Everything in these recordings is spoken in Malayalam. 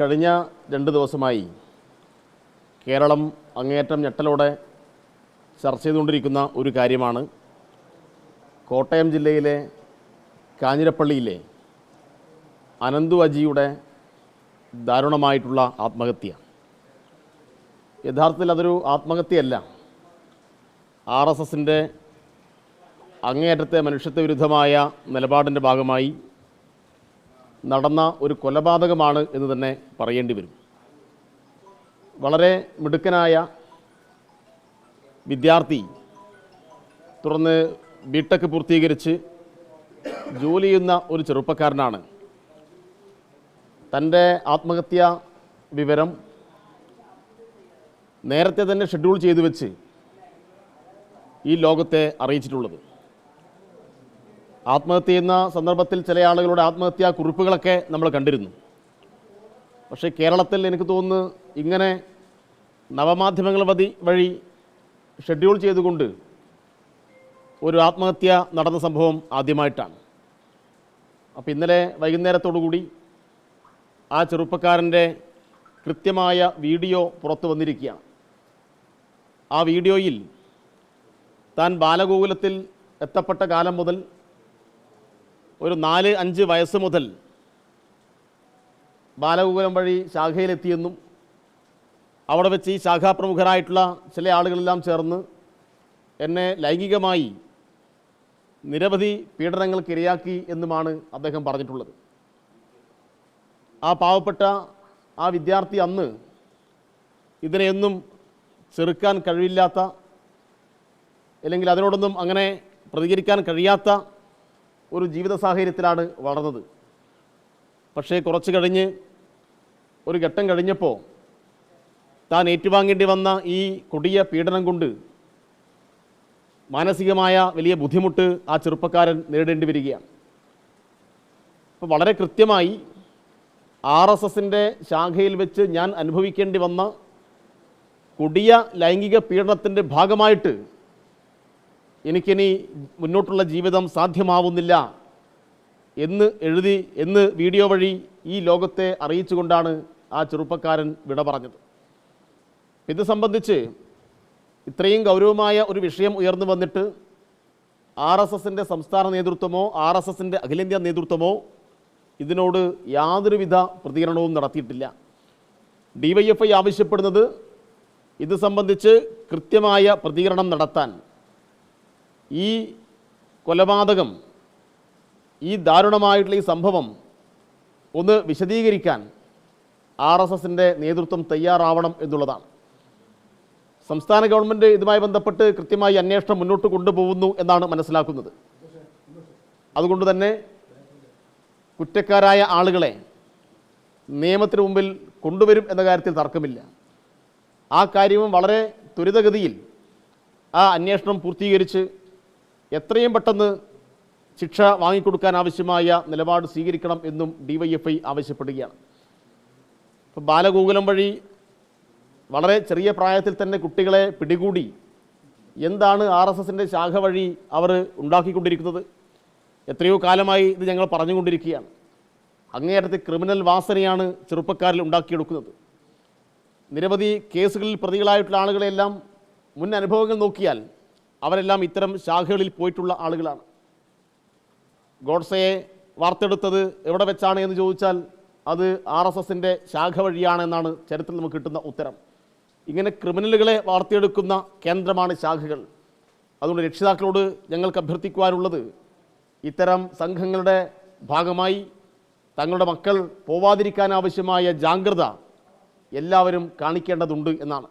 കഴിഞ്ഞ രണ്ട് ദിവസമായി കേരളം അങ്ങേയറ്റം ഞെട്ടലോടെ ചർച്ച ചെയ്തുകൊണ്ടിരിക്കുന്ന ഒരു കാര്യമാണ്. കോട്ടയം ജില്ലയിലെ കാഞ്ഞിരപ്പള്ളിയിലെ അനന്തു അജിയുടെ ദാരുണമായിട്ടുള്ള ആത്മഹത്യ. യഥാർത്ഥത്തിൽ അതൊരു ആത്മഹത്യയല്ല. ആർ എസ് എസിന്റെ അങ്ങേയറ്റത്തെ മനുഷ്യത്വ വിരുദ്ധമായ നിലപാടിന്റെ ഭാഗമായി നടന്ന ഒരു കൊലപാതകമാണ് എന്ന് തന്നെ പറയേണ്ടി വരും. വളരെ മിടുക്കനായ വിദ്യാർത്ഥി തുടർന്ന് ബിടെക് പൂർത്തീകരിച്ച് ജോലി ചെയ്യുന്ന ഒരു ചെറുപ്പക്കാരനാണ്. തന്റെ ആത്മഹത്യ വിവരം നേരത്തെ തന്നെ ഷെഡ്യൂൾ ചെയ്തു വെച്ച് ഈ ലോകത്തെ അറിയിച്ചിട്ടുള്ളത്. ആത്മഹത്യ ചെയ്യുന്ന സന്ദർഭത്തിൽ ചില ആളുകളുടെ ആത്മഹത്യാ കുറിപ്പുകളൊക്കെ നമ്മൾ കണ്ടിരുന്നു. പക്ഷേ കേരളത്തിൽ എനിക്ക് തോന്നുന്നു ഇങ്ങനെ നവമാധ്യമങ്ങൾ വതി വഴി ഷെഡ്യൂൾ ചെയ്തുകൊണ്ട് ഒരു ആത്മഹത്യ നടന്ന സംഭവം ആദ്യമായിട്ടാണ്. അപ്പോൾ ഇന്നലെ വൈകുന്നേരത്തോടുകൂടി ആ ചെറുപ്പക്കാരന്റെ കൃത്യമായ വീഡിയോ പുറത്തു വന്നിരിക്കുകയാണ്. ആ വീഡിയോയിൽ താൻ ബാലഗോകുലത്തിൽ എത്തപ്പെട്ട കാലം മുതൽ ഒരു നാല് അഞ്ച് വയസ്സ് മുതൽ ബാലഗോകുലം വഴി ശാഖയിലെത്തിയെന്നും അവിടെ വെച്ച് ഈ ശാഖാപ്രമുഖരായിട്ടുള്ള ചില ആളുകളെല്ലാം ചേർന്ന് എന്നെ ലൈംഗികമായി നിരവധി പീഡനങ്ങൾക്ക് ഇരയാക്കി എന്നുമാണ് അദ്ദേഹം പറഞ്ഞിട്ടുള്ളത്. ആ പാവപ്പെട്ട ആ വിദ്യാർത്ഥി അന്ന് ഇതിനെയൊന്നും ചെറുക്കാൻ കഴിയില്ലാത്ത അല്ലെങ്കിൽ അതിനോടൊന്നും അങ്ങനെ പ്രതികരിക്കാൻ കഴിയാത്ത ഒരു ജീവിത സാഹചര്യത്തിലാണ് വളർന്നത്. പക്ഷേ കുറച്ച് കഴിഞ്ഞ് ഒരു ഘട്ടം കഴിഞ്ഞപ്പോൾ താൻ ഏറ്റുവാങ്ങേണ്ടി വന്ന ഈ കൊടിയ പീഡനം കൊണ്ട് മാനസികമായ വലിയ ബുദ്ധിമുട്ട് ആ ചെറുപ്പക്കാരൻ നേരിടേണ്ടി വരികയാണ്. അപ്പോൾ വളരെ കൃത്യമായി ആർ എസ് എസിന്റെ ശാഖയിൽ വെച്ച് ഞാൻ അനുഭവിക്കേണ്ടി വന്ന കൊടിയ ലൈംഗിക പീഡനത്തിന്റെ ഭാഗമായിട്ട് എനിക്കിനി മുന്നോട്ടുള്ള ജീവിതം സാധ്യമാവുന്നില്ല എന്ന് എഴുതി എന്ന് വീഡിയോ വഴി ഈ ലോകത്തെ അറിയിച്ചുകൊണ്ടാണ് ആ ചെറുപ്പക്കാരൻ വിട പറഞ്ഞത്. ഇത് സംബന്ധിച്ച് ഇത്രയും ഗൗരവമായ ഒരു വിഷയം ഉയർന്നു വന്നിട്ട് ആർ എസ് എസിന്റെ സംസ്ഥാന നേതൃത്വമോ ആർ എസ് എസിന്റെ അഖിലേന്ത്യാ നേതൃത്വമോ ഇതിനോട് യാതൊരുവിധ പ്രതികരണവും നടത്തിയിട്ടില്ല. ഡി വൈ എഫ് ഐ ആവശ്യപ്പെടുന്നത് ഇത് സംബന്ധിച്ച് കൃത്യമായ പ്രതികരണം നടത്താൻ ഈ കൊലപാതകം ഈ ദാരുണമായിട്ടുള്ള ഈ സംഭവം ഒന്ന് വിശദീകരിക്കാൻ ആർ എസ് എസിന്റെ നേതൃത്വം തയ്യാറാവണം എന്നുള്ളതാണ്. സംസ്ഥാന ഗവൺമെന്റ് ഇതുമായി ബന്ധപ്പെട്ട് കൃത്യമായി അന്വേഷണം മുന്നോട്ട് കൊണ്ടുപോകുന്നു എന്നാണ് മനസ്സിലാക്കുന്നത്. അതുകൊണ്ട് തന്നെ കുറ്റക്കാരായ ആളുകളെ നിയമത്തിന് മുമ്പിൽ കൊണ്ടുവരും എന്ന കാര്യത്തിൽ തർക്കമില്ല. ആ കാര്യവും വളരെ ത്വരിതഗതിയിൽ ആ അന്വേഷണം പൂർത്തീകരിച്ച് എത്രയും പെട്ടെന്ന് ശിക്ഷ വാങ്ങിക്കൊടുക്കാൻ ആവശ്യമായ നിലപാട് സ്വീകരിക്കണം എന്നും ഡിവൈഎഫ്ഐ ആവശ്യപ്പെടുകയാണ്. ഇപ്പോൾ ബാലഗോകുലം വഴി വളരെ ചെറിയ പ്രായത്തിൽ തന്നെ കുട്ടികളെ പിടികൂടി എന്താണ് ആർ എസ് എസിന്റെ ശാഖ വഴി അവർ ഉണ്ടാക്കിക്കൊണ്ടിരിക്കുന്നത്? എത്രയോ കാലമായി ഇത് ഞങ്ങൾ പറഞ്ഞുകൊണ്ടിരിക്കുകയാണ്. അങ്ങേയറ്റത്തെ ക്രിമിനൽ വാസനയാണ് ചെറുപ്പക്കാരിൽ ഉണ്ടാക്കിയെടുക്കുന്നത്. നിരവധി കേസുകളിൽ പ്രതികളായിട്ടുള്ള ആളുകളെല്ലാം മുൻ അനുഭവങ്ങൾ നോക്കിയാൽ അവരെല്ലാം ഇത്തരം ശാഖകളിൽ പോയിട്ടുള്ള ആളുകളാണ്. ഗോഡ്സയെ വാർത്തെടുത്തത് എവിടെ വെച്ചാണ് എന്ന് ചോദിച്ചാൽ അത് ആർ എസ് എസിന്റെ ശാഖ വഴിയാണെന്നാണ് ചരിത്രത്തിൽ നമുക്ക് കിട്ടുന്ന ഉത്തരം. ഇങ്ങനെ ക്രിമിനലുകളെ വാർത്തെടുക്കുന്ന കേന്ദ്രമാണ് ശാഖകൾ. അതുകൊണ്ട് രക്ഷിതാക്കളോട് ഞങ്ങൾക്ക് അഭ്യർത്ഥിക്കുവാനുള്ളത് ഇത്തരം സംഘങ്ങളുടെ ഭാഗമായി തങ്ങളുടെ മക്കൾ പോവാതിരിക്കാൻ ആവശ്യമായ ജാഗ്രത എല്ലാവരും കാണിക്കേണ്ടതുണ്ട് എന്നാണ്.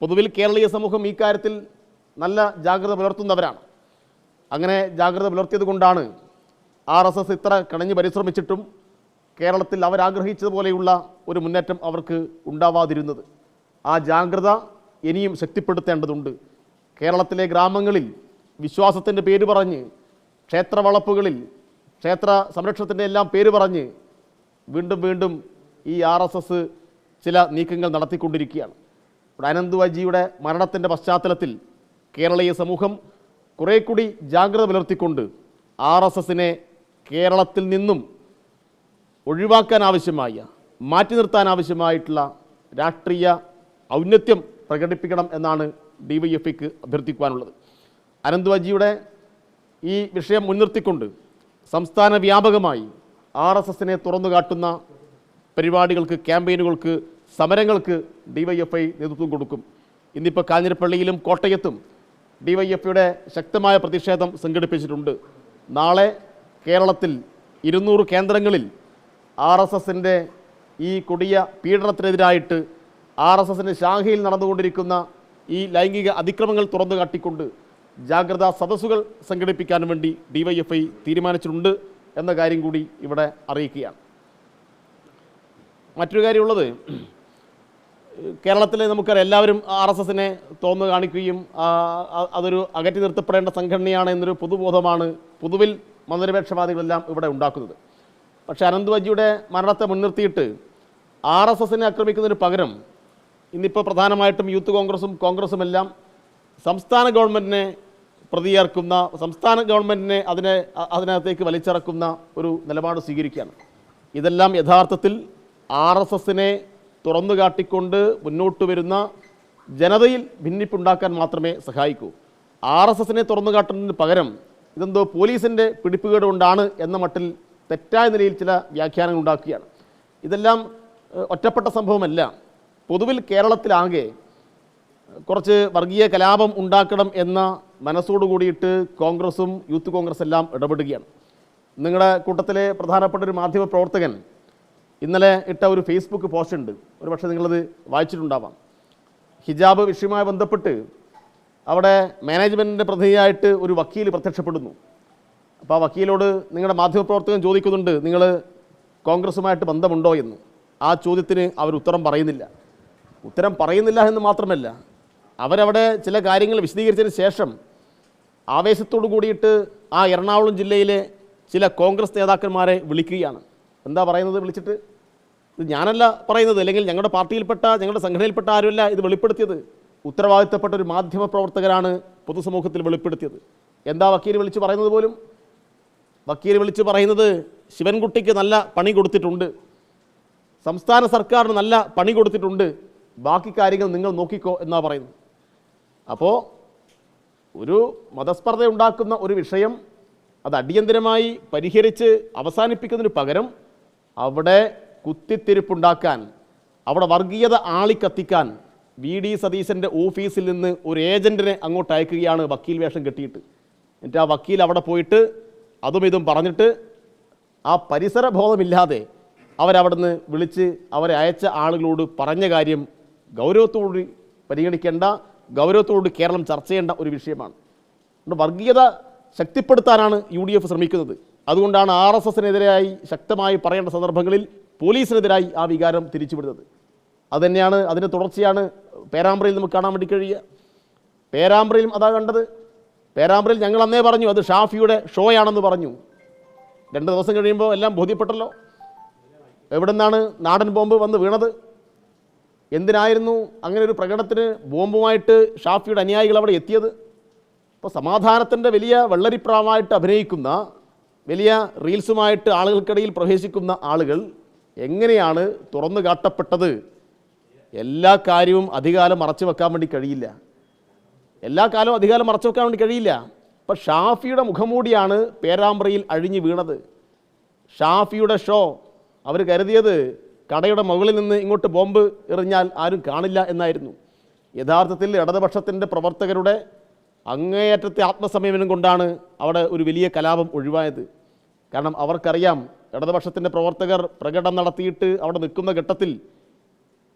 പൊതുവിൽ കേരളീയ സമൂഹം ഈ കാര്യത്തിൽ നല്ല ജാഗ്രത പുലർത്തുന്നവരാണ്. അങ്ങനെ ജാഗ്രത പുലർത്തിയത് കൊണ്ടാണ് ആർ എസ് എസ് ഇത്ര കണഞ്ഞ് പരിശ്രമിച്ചിട്ടും കേരളത്തിൽ അവരാഗ്രഹിച്ചതുപോലെയുള്ള ഒരു മുന്നേറ്റം അവർക്ക് ഉണ്ടാവാതിരുന്നത്. ആ ജാഗ്രത ഇനിയും ശക്തിപ്പെടുത്തേണ്ടതുണ്ട്. കേരളത്തിലെ ഗ്രാമങ്ങളിൽ വിശ്വാസത്തിന്റെ പേര് പറഞ്ഞ് ക്ഷേത്രവളപ്പുകളിൽ ക്ഷേത്ര സംരക്ഷണത്തിന്റെ എല്ലാം പേര് പറഞ്ഞ് വീണ്ടും വീണ്ടും ഈ ആർ എസ് എസ് ചില നീക്കങ്ങൾ നടത്തിക്കൊണ്ടിരിക്കുകയാണ്. അനന്ത് വജിയുടെ മരണത്തിന്റെ പശ്ചാത്തലത്തിൽ കേരളീയ സമൂഹം കുറേ കൂടി ജാഗ്രത പുലർത്തിക്കൊണ്ട് ആർ എസ് എസിനെ കേരളത്തിൽ നിന്നും ഒഴിവാക്കാൻ ആവശ്യമായ മാറ്റി നിർത്താൻ ആവശ്യമായിട്ടുള്ള രാഷ്ട്രീയ ഔന്നത്യം പ്രകടിപ്പിക്കണം എന്നാണ് ഡി വൈ എഫ് ഐക്ക് അഭ്യർത്ഥിക്കുവാനുള്ളത്. അനന്ത്വജിയുടെ ഈ വിഷയം മുൻനിർത്തിക്കൊണ്ട് സംസ്ഥാന വ്യാപകമായി ആർ എസ് എസിനെ തുറന്നു കാട്ടുന്ന പരിപാടികൾക്ക് ക്യാമ്പയിനുകൾക്ക് സമരങ്ങൾക്ക് ഡി വൈ എഫ് ഐ നേതൃത്വം കൊടുക്കും. ഇന്നിപ്പോൾ കാഞ്ഞിരപ്പള്ളിയിലും കോട്ടയത്തും ഡിവൈഎഫ്ഐയുടെ ശക്തമായ പ്രതിഷേധം സംഘടിപ്പിച്ചിട്ടുണ്ട്. നാളെ കേരളത്തിൽ ഇരുന്നൂറ് കേന്ദ്രങ്ങളിൽ ആർ എസ് എസിന്റെ ഈ കൊടിയ പീഡനത്തിനെതിരായിട്ട് ആർ എസ് എസിന്റെ ശാഖയിൽ നടന്നുകൊണ്ടിരിക്കുന്ന ഈ ലൈംഗിക അതിക്രമങ്ങൾ തുറന്നു കാട്ടിക്കൊണ്ട് ജാഗ്രതാ സദസ്സുകൾ സംഘടിപ്പിക്കാൻ വേണ്ടി ഡിവൈഎഫ്ഐ തീരുമാനിച്ചിട്ടുണ്ട് എന്ന കാര്യം കൂടി ഇവിടെ അറിയിക്കുകയാണ്. മറ്റൊരു കാര്യമുള്ളത് കേരളത്തിൽ നമുക്കറിയാം എല്ലാവരും ആർ എസ് എസിനെ തോന്നു കാണിക്കുകയും അതൊരു അകറ്റി നിർത്തപ്പെടേണ്ട സംഘടനയാണ് എന്നൊരു പൊതുബോധമാണ് പൊതുവിൽ മതനിരപേക്ഷവാദികളെല്ലാം ഇവിടെ ഉണ്ടാക്കുന്നത്. പക്ഷേ അനന്ത്വജിയുടെ മരണത്തെ മുൻനിർത്തിയിട്ട് ആർ എസ് എസിനെ ആക്രമിക്കുന്നതിന് പകരം ഇന്നിപ്പോൾ പ്രധാനമായിട്ടും യൂത്ത് കോൺഗ്രസും കോൺഗ്രസും എല്ലാം സംസ്ഥാന ഗവൺമെന്റിനെ പ്രതിയേർക്കുന്ന സംസ്ഥാന ഗവൺമെന്റിനെ അതിനെ അതിനകത്തേക്ക് വലിച്ചിറക്കുന്ന ഒരു നിലപാട് സ്വീകരിക്കുകയാണ്. ഇതെല്ലാം യഥാർത്ഥത്തിൽ ആർ എസ് എസിനെ തുറന്നു കാട്ടിക്കൊണ്ട് മുന്നോട്ട് വരുന്ന ജനതയിൽ ഭിന്നിപ്പുണ്ടാക്കാൻ മാത്രമേ സഹായിക്കൂ. ആർ എസ് എസിനെ തുറന്നു കാട്ടുന്നതിന് പകരം ഇതെന്തോ പോലീസിന്റെ പിടിപ്പുകേട് കൊണ്ടാണ് എന്ന മട്ടിൽ തെറ്റായ നിലയിൽ ചില വ്യാഖ്യാനങ്ങൾ ഉണ്ടാക്കുകയാണ്. ഇതെല്ലാം ഒറ്റപ്പെട്ട സംഭവമല്ല. പൊതുവിൽ കേരളത്തിലാകെ കുറച്ച് വർഗീയ കലാപം ഉണ്ടാക്കണം എന്ന മനസ്സോടു കൂടിയിട്ട് കോൺഗ്രസും യൂത്ത് കോൺഗ്രസ് എല്ലാം ഇടപെടുകയാണ്. നിങ്ങളുടെ കൂട്ടത്തിലെ പ്രധാനപ്പെട്ട ഒരു മാധ്യമ പ്രവർത്തകൻ ഇന്നലെ ഇട്ട ഒരു ഫേസ്ബുക്ക് പോസ്റ്റ് ഉണ്ട്. ഒരു പക്ഷേ നിങ്ങളത് വായിച്ചിട്ടുണ്ടാവാം. ഹിജാബ് വിഷയവുമായി ബന്ധപ്പെട്ട് അവിടെ മാനേജ്മെന്റിന്റെ പ്രതിനിധിയായിട്ട് ഒരു വക്കീൽ പ്രത്യക്ഷപ്പെടുന്നു. അപ്പോൾ ആ വക്കീലോട് നിങ്ങളുടെ മാധ്യമപ്രവർത്തകൻ ചോദിക്കുന്നുണ്ട് നിങ്ങൾ കോൺഗ്രസുമായിട്ട് ബന്ധമുണ്ടോ എന്ന്? ആ ചോദ്യത്തിന് അവർ ഉത്തരം പറയുന്നില്ല. ഉത്തരം പറയുന്നില്ല എന്ന് മാത്രമല്ല അവരവിടെ ചില കാര്യങ്ങൾ വിശദീകരിച്ചതിന് ശേഷം ആവേശത്തോടു കൂടിയിട്ട് ആ എറണാകുളം ജില്ലയിലെ ചില കോൺഗ്രസ് നേതാക്കന്മാരെ വിളിക്കുകയാണ്. എന്താ പറയുന്നത് വിളിച്ചിട്ട്? ഇത് ഞാനല്ല പറയുന്നത് അല്ലെങ്കിൽ ഞങ്ങളുടെ പാർട്ടിയിൽപ്പെട്ട ഞങ്ങളുടെ സംഘടനയിൽപ്പെട്ട ആരുമല്ല ഇത് വെളിപ്പെടുത്തിയത്. ഉത്തരവാദിത്തപ്പെട്ട ഒരു മാധ്യമ പ്രവർത്തകരാണ് പൊതുസമൂഹത്തിൽ വെളിപ്പെടുത്തിയത്. എന്താ വക്കീൽ വിളിച്ച് പറയുന്നത് പോലും? വക്കീൽ വിളിച്ച് പറയുന്നത് ശിവൻകുട്ടിക്ക് നല്ല പണി കൊടുത്തിട്ടുണ്ട്. സംസ്ഥാന സർക്കാരിന് നല്ല പണി കൊടുത്തിട്ടുണ്ട്. ബാക്കി കാര്യങ്ങൾ നിങ്ങൾ നോക്കിക്കോ എന്നാ പറയുന്നത്. അപ്പോൾ ഒരു മതസ്പർദ്ധ ഉണ്ടാക്കുന്ന ഒരു വിഷയം അത് അടിയന്തരമായി പരിഹരിച്ച് അവസാനിപ്പിക്കുന്നതിന് പകരം അവിടെ കുത്തിത്തിരിപ്പുണ്ടാക്കാൻ അവിടെ വർഗീയത ആളിക്കത്തിക്കാൻ വി ഡി സതീശന്റെ ഓഫീസിൽ നിന്ന് ഒരു ഏജന്റിനെ അങ്ങോട്ട് അയക്കുകയാണ് വക്കീൽ വേഷം കെട്ടിയിട്ട്. എന്നിട്ട് ആ വക്കീൽ അവിടെ പോയിട്ട് അതും ഇതും പറഞ്ഞിട്ട് ആ പരിസര ബോധമില്ലാതെ അവരവിടുന്ന് വിളിച്ച് അവരെ അയച്ച ആളുകളോട് പറഞ്ഞ കാര്യം ഗൗരവത്തോട് പരിഗണിക്കേണ്ട ഗൗരവത്തോട് കേരളം ചർച്ച ചെയ്യേണ്ട ഒരു വിഷയമാണ്. അതുകൊണ്ട് വർഗീയത ശക്തിപ്പെടുത്താനാണ് യു ഡി എഫ് ശ്രമിക്കുന്നത്. അതുകൊണ്ടാണ് ആർ എസ് എസിനെതിരായി ശക്തമായി പറയേണ്ട സന്ദർഭങ്ങളിൽ പോലീസിനെതിരായി ആ വികാരം തിരിച്ചുവിടുന്നത്. അതുതന്നെയാണ് അതിന്റെ തുടർച്ചയാണ് പേരാമ്പ്രയിൽ നമുക്ക് കാണാൻ വേണ്ടി കഴിയുക. പേരാമ്പ്രയിലും അതാ കണ്ടത്. പേരാമ്പ്രയിൽ ഞങ്ങൾ അന്നേ പറഞ്ഞു അത് ഷാഫിയുടെ ഷോയാണെന്ന് പറഞ്ഞു. രണ്ട് ദിവസം കഴിയുമ്പോൾ എല്ലാം ബോധ്യപ്പെട്ടല്ലോ. എവിടെ നിന്നാണ് നാടൻ ബോംബ് വന്ന് വീണത്? എന്തിനായിരുന്നു അങ്ങനെ ഒരു പ്രകടനത്തിന് ബോംബുമായിട്ട് ഷാഫിയുടെ അനുയായികൾ അവിടെ എത്തിയത്? അപ്പോൾ സമാധാനത്തിന്റെ വലിയ വെള്ളരിപ്രാവായിട്ട് അഭിനയിക്കുന്ന വലിയ റീൽസുമായിട്ട് ആളുകൾക്കിടയിൽ പ്രവേശിക്കുന്ന ആളുകൾ എങ്ങനെയാണ് തുറന്നു കാട്ടപ്പെട്ടത്? എല്ലാ കാര്യവും അധികാലം മറച്ചു വെക്കാൻ വേണ്ടി കഴിയില്ല. എല്ലാ കാലവും അധികാലം മറച്ചു വെക്കാൻ വേണ്ടി കഴിയില്ല. അപ്പം ഷാഫിയുടെ മുഖംമൂടിയാണ് പേരാമ്പ്രയിൽ അഴിഞ്ഞു വീണത്. ഷാഫിയുടെ ഷോ അവർ കരുതിയത് കടയുടെ മുകളിൽ നിന്ന് ഇങ്ങോട്ട് ബോംബ് എറിഞ്ഞാൽ ആരും കാണില്ല എന്നായിരുന്നു. യഥാർത്ഥത്തിൽ ഇടതുപക്ഷത്തിന്റെ പ്രവർത്തകരുടെ അങ്ങേയറ്റത്തെ ആത്മസംയമനം കൊണ്ടാണ് അവിടെ ഒരു വലിയ കലാപം ഒഴിവായത്. കാരണം അവർക്കറിയാം ഇടതുപക്ഷത്തിന്റെ പ്രവർത്തകർ പ്രകടനം നടത്തിയിട്ട് അവിടെ നിൽക്കുന്ന ഘട്ടത്തിൽ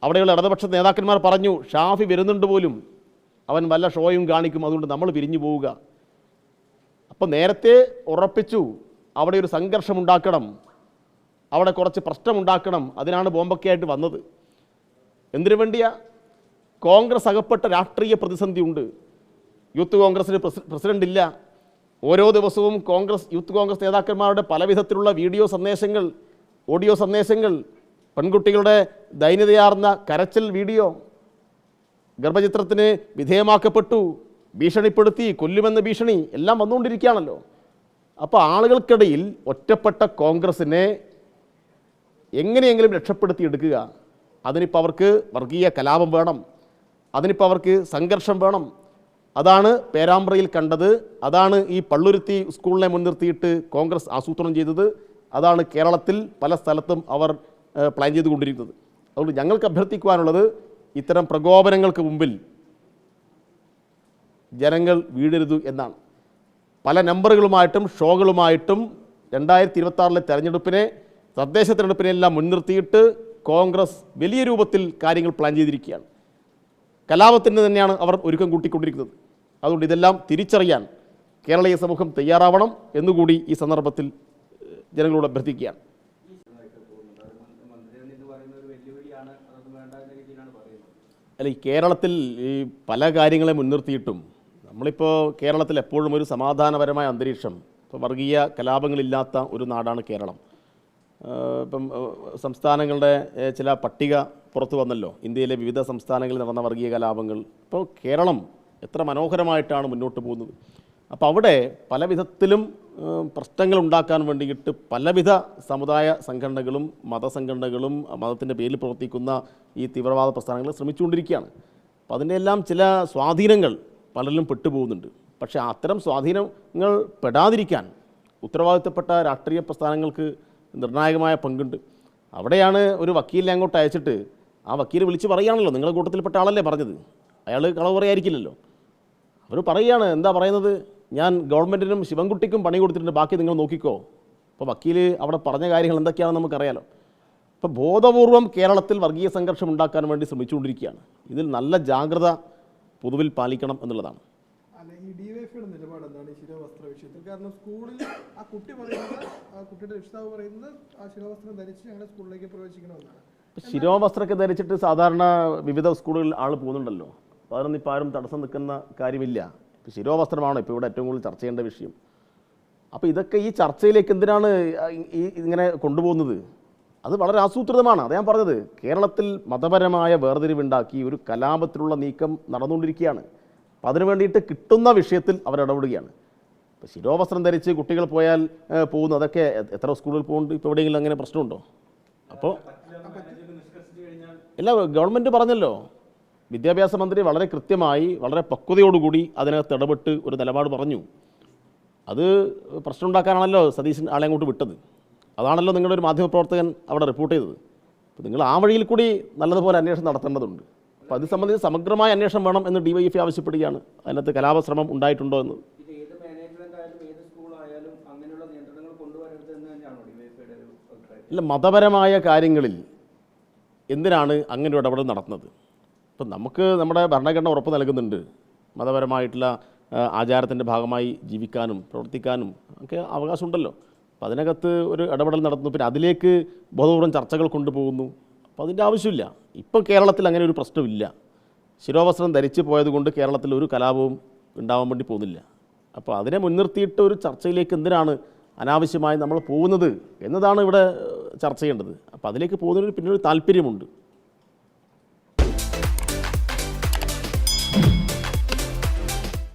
അവിടെയുള്ള ഇടതുപക്ഷ നേതാക്കന്മാർ പറഞ്ഞു ഷാഫി വരുന്നുണ്ട് പോലും. അവൻ വല്ല ഷോയും കാണിക്കും. അതുകൊണ്ട് നമ്മൾ പിരിഞ്ഞു പോവുക. അപ്പോൾ നേരത്തെ ഉറപ്പിച്ചു അവിടെ ഒരു സംഘർഷം ഉണ്ടാക്കണം. അവിടെ കുറച്ച് പ്രശ്നമുണ്ടാക്കണം അതിനാണ് ബോംബൊക്കെ ആയിട്ട് വന്നത്. എന്തിനു വേണ്ടിയാ? കോൺഗ്രസ് അകപ്പെട്ട രാഷ്ട്രീയ പ്രതിസന്ധിയുണ്ട് യൂത്ത് കോൺഗ്രസിന് പ്രസിഡന്റ് ഇല്ല. ഓരോ ദിവസവും കോൺഗ്രസ് യൂത്ത് കോൺഗ്രസ് നേതാക്കന്മാരുടെ പലവിധത്തിലുള്ള വീഡിയോ സന്ദേശങ്ങൾ ഓഡിയോ സന്ദേശങ്ങൾ പെൺകുട്ടികളുടെ ദൈന്യതയാർന്ന കരച്ചിൽ വീഡിയോ ഗർഭചിത്രത്തിന് വിധേയമാക്കപ്പെട്ടു ഭീഷണിപ്പെടുത്തി കൊല്ലുമെന്ന ഭീഷണി എല്ലാം വന്നുകൊണ്ടിരിക്കുകയാണല്ലോ. അപ്പോൾ ആളുകൾക്കിടയിൽ ഒറ്റപ്പെട്ട കോൺഗ്രസിനെ എങ്ങനെയെങ്കിലും രക്ഷപ്പെടുത്തി എടുക്കുക അതിനിപ്പോൾ അവർക്ക് വർഗീയ കലാപം വേണം. അതിനിപ്പോൾ അവർക്ക് സംഘർഷം വേണം. അതാണ് പേരാമ്പ്രയിൽ കണ്ടത്. അതാണ് ഈ പള്ളുരുത്തി സ്കൂളിനെ മുൻനിർത്തിയിട്ട് കോൺഗ്രസ് ആസൂത്രണം ചെയ്തത്. അതാണ് കേരളത്തിൽ പല സ്ഥലത്തും അവർ പ്ലാൻ ചെയ്തുകൊണ്ടിരിക്കുന്നത് അതുകൊണ്ട് ഞങ്ങൾക്ക് അഭ്യർത്ഥിക്കുവാനുള്ളത് ഇത്തരം പ്രകോപനങ്ങൾക്ക് മുമ്പിൽ ജനങ്ങൾ വീഴരുത് എന്നാണ്. പല നമ്പറുകളുമായിട്ടും ഷോകളുമായിട്ടും രണ്ടായിരത്തി ഇരുപത്തി തെരഞ്ഞെടുപ്പിനെ തദ്ദേശ തെരഞ്ഞെടുപ്പിനെല്ലാം മുൻനിർത്തിയിട്ട് കോൺഗ്രസ് വലിയ രൂപത്തിൽ കാര്യങ്ങൾ പ്ലാൻ ചെയ്തിരിക്കുകയാണ്. കലാപത്തിന് തന്നെയാണ് അവർ ഒരുക്കം കൂട്ടിക്കൊണ്ടിരിക്കുന്നത്. അതുകൊണ്ട് ഇതെല്ലാം തിരിച്ചറിയാൻ കേരളീയ സമൂഹം തയ്യാറാവണം എന്നുകൂടി ഈ സന്ദർഭത്തിൽ ജനങ്ങളോട് അഭ്യർത്ഥിക്കുകയാണ്. അല്ല ഈ കേരളത്തിൽ ഈ പല കാര്യങ്ങളെ മുൻനിർത്തിയിട്ടും നമ്മളിപ്പോൾ കേരളത്തിൽ എപ്പോഴും ഒരു സമാധാനപരമായ അന്തരീക്ഷം ഇപ്പോൾ വർഗീയ കലാപങ്ങളില്ലാത്ത ഒരു നാടാണ് കേരളം. ഇപ്പം സംസ്ഥാനങ്ങളുടെ ചില പട്ടിക പുറത്തു വന്നല്ലോ. ഇന്ത്യയിലെ വിവിധ സംസ്ഥാനങ്ങളിൽ നടന്ന വർഗീയ കലാപങ്ങൾ. ഇപ്പോൾ കേരളം എത്ര മനോഹരമായിട്ടാണ് മുന്നോട്ട് പോകുന്നത്. അപ്പോൾ അവിടെ പല വിധത്തിലും പ്രശ്നങ്ങൾ ഉണ്ടാക്കാൻ വേണ്ടിയിട്ട് പലവിധ സമുദായ സംഘടനകളും മതസംഘടനകളും മതത്തിന്റെ പേരിൽ പ്രവർത്തിക്കുന്ന ഈ തീവ്രവാദ പ്രസ്ഥാനങ്ങൾ ശ്രമിച്ചുകൊണ്ടിരിക്കുകയാണ്. അപ്പോൾ അതിന്റെ എല്ലാം ചില സ്വാധീനങ്ങൾ പലരിലും പെട്ടുപോകുന്നുണ്ട്. പക്ഷേ അത്തരം സ്വാധീനങ്ങൾ പെടാതിരിക്കാൻ ഉത്തരവാദിത്തപ്പെട്ട രാഷ്ട്രീയ പ്രസ്ഥാനങ്ങൾക്ക് നിർണായകമായ പങ്കുണ്ട്. അവിടെയാണ് ഒരു വക്കീലിനെ അങ്ങോട്ട് അയച്ചിട്ട് ആ വക്കീൽ വിളിച്ച് പറയുകയാണല്ലോ നിങ്ങളുടെ കൂട്ടത്തിൽപ്പെട്ട ആളല്ലേ പറഞ്ഞത്? അയാൾ കളവ് പറയായിരിക്കില്ലല്ലോ അവർ പറയുകയാണ് എന്താ പറയുന്നത്? ഞാൻ ഗവൺമെന്റിനും ശിവൻകുട്ടിക്കും പണി കൊടുത്തിട്ടുണ്ട് ബാക്കി നിങ്ങൾ നോക്കിക്കോ. അപ്പോൾ വക്കീൽ അവിടെ പറഞ്ഞ കാര്യങ്ങൾ എന്തൊക്കെയാണെന്ന് നമുക്കറിയാലോ. അപ്പോൾ ബോധപൂർവം കേരളത്തിൽ വർഗീയ സംഘർഷം ഉണ്ടാക്കാൻ വേണ്ടി ശ്രമിച്ചുകൊണ്ടിരിക്കുകയാണ്. ഇതിൽ നല്ല ജാഗ്രത പൊതുവിൽ പാലിക്കണം എന്നുള്ളതാണ്. ഈ ഡിവൈഎഫ്ഐയുടെ നിലപാട് എന്താണ്? ഈ ശിരോവസ്ത്ര വിഷയത്തിൽ? കാരണം സ്കൂളിൽ ആ കുട്ടി പറയുന്നത് ആ കുട്ടിയുടെ രക്ഷിതാവ് പറയുന്നത് ആ ശിരോവസ്ത്രം ധരിച്ച് ഞങ്ങളുടെ സ്കൂളിലേക്ക് പ്രവേശിക്കണമെന്നാണ്. ശിരോവസ്ത്രമൊക്കെ ധരിച്ചിട്ട് സാധാരണ വിവിധ സ്കൂളുകളിൽ ആൾ പോകുന്നുണ്ടല്ലോ. അതിനൊന്നും ഇപ്പോൾ ആരും തടസ്സം നിൽക്കുന്ന കാര്യമില്ല. ഇപ്പോൾ ശിരോവസ്ത്രമാണോ. ഇപ്പോൾ ഇവിടെ ഏറ്റവും കൂടുതൽ ചർച്ച ചെയ്യേണ്ട വിഷയം. അപ്പോൾ ഇതൊക്കെ ഈ ചർച്ചയിലേക്ക് എന്തിനാണ് ഈ- ഇങ്ങനെ കൊണ്ടുപോകുന്നത്? അത് വളരെ ആസൂത്രിതമാണ്. അത് ഞാൻ പറഞ്ഞത്. കേരളത്തിൽ മതപരമായ വേർതിരിവുണ്ടാക്കി ഒരു കലാപത്തിലുള്ള നീക്കം നടന്നുകൊണ്ടിരിക്കുകയാണ്. അപ്പോൾ അതിനു വേണ്ടിയിട്ട് കിട്ടുന്ന വിഷയത്തിൽ അവർ ഇടപെടുകയാണ്. ഇപ്പോൾ ശിരോവസ്ത്രം ധരിച്ച് കുട്ടികൾ പോയാൽ പോകുന്നു. അതൊക്കെ എത്ര സ്കൂളിൽ പോകുന്നുണ്ട്? ഇപ്പോൾ എവിടെയെങ്കിലും അങ്ങനെ പ്രശ്നമുണ്ടോ? അപ്പോൾ ഇല്ല ഗവൺമെന്റ് പറഞ്ഞല്ലോ. വിദ്യാഭ്യാസ മന്ത്രി വളരെ കൃത്യമായി വളരെ പക്വതയോടുകൂടി അതിനകത്ത് ഇടപെട്ട് ഒരു നിലപാട് പറഞ്ഞു. അത് പ്രശ്നം ഉണ്ടാക്കാനാണല്ലോ സതീശൻ ആളെ അങ്ങോട്ട് വിട്ടത്. അതാണല്ലോ നിങ്ങളുടെ ഒരു മാധ്യമപ്രവർത്തകൻ അവിടെ റിപ്പോർട്ട് ചെയ്തത്. അപ്പോൾ നിങ്ങൾ ആ വഴിയിൽ കൂടി നല്ലതുപോലെ അന്വേഷണം നടത്തേണ്ടതുണ്ട്. അപ്പോൾ അത് സംബന്ധിച്ച് സമഗ്രമായ അന്വേഷണം വേണം എന്ന് ഡി വൈ എഫ് ആവശ്യപ്പെടുകയാണ്. അതിനകത്ത് കലാപശ്രമം ഉണ്ടായിട്ടുണ്ടോ എന്ന്. ഇല്ല മതപരമായ കാര്യങ്ങളിൽ എന്തിനാണ് അങ്ങനെ ഒരു ഇടപെടൽ നടത്തുന്നത്? ഇപ്പം നമുക്ക് നമ്മുടെ ഭരണഘടന ഉറപ്പ് നൽകുന്നുണ്ട്. മതപരമായിട്ടുള്ള ആചാരത്തിന്റെ ഭാഗമായി ജീവിക്കാനും പ്രവർത്തിക്കാനും ഒക്കെ അവകാശമുണ്ടല്ലോ. അപ്പം അതിനകത്ത് ഒരു ഇടപെടൽ നടത്തുന്നു. പിന്നെ അതിലേക്ക് ബോധപൂർവം ചർച്ചകൾ കൊണ്ടുപോകുന്നു. അപ്പോൾ അതിന്റെ ആവശ്യമില്ല. ഇപ്പം കേരളത്തിൽ അങ്ങനെ ഒരു പ്രശ്നമില്ല. ശിരോവസ്ത്രം ധരിച്ചു പോയതുകൊണ്ട് കേരളത്തിൽ ഒരു കലാപവും ഉണ്ടാവാൻ വേണ്ടി പോകുന്നില്ല. അപ്പോൾ അതിനെ മുൻനിർത്തിയിട്ട് ഒരു ചർച്ചയിലേക്ക് എന്തിനാണ് അനാവശ്യമായി നമ്മൾ പോകുന്നത് എന്നതാണ് ഇവിടെ ചർച്ച ചെയ്യേണ്ടത്. അപ്പോൾ അതിലേക്ക് പോകുന്നതിന് പിന്നൊരു താല്പര്യമുണ്ട്.